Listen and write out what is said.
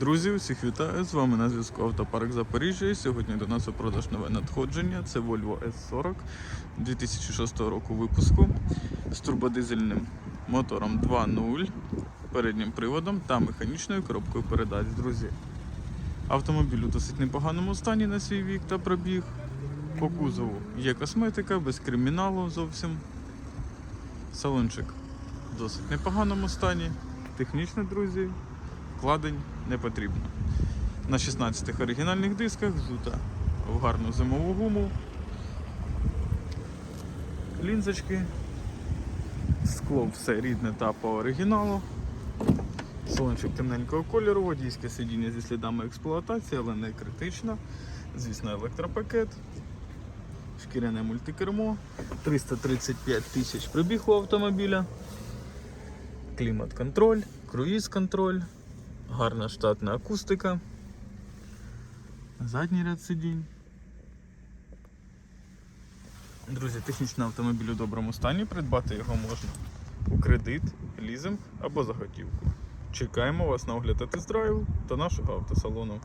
Друзі, всіх вітаю! З вами на зв'язку Автопарк Запоріжжя. Сьогодні до нас у продаж нове надходження. Це Volvo S40 2006 року випуску з турбодизельним мотором 2.0, переднім приводом та механічною коробкою передач. Друзі, автомобіль у досить непоганому стані на свій вік та пробіг. По кузову є косметика, без криміналу зовсім. Салончик в досить непоганому стані. Технічно, друзі, вкладень не потрібно. На 16 оригінальних дисках взута в гарну зимову гуму. Лінзочки. Скло все рідне та по оригіналу. Салончик темненького кольору, водійське сидіння зі слідами експлуатації, але не критично. Звісно, електропакет, шкіряне мультикермо, 335 тисяч пробіг у автомобіля, клімат-контроль, круїз-контроль, гарна штатна акустика, задній ряд сидінь. Друзі, технічний автомобіль у доброму стані, придбати його можна у кредит, лізинг або заготівку. Чекаємо вас на огляд тест-драйву та нашого автосалону.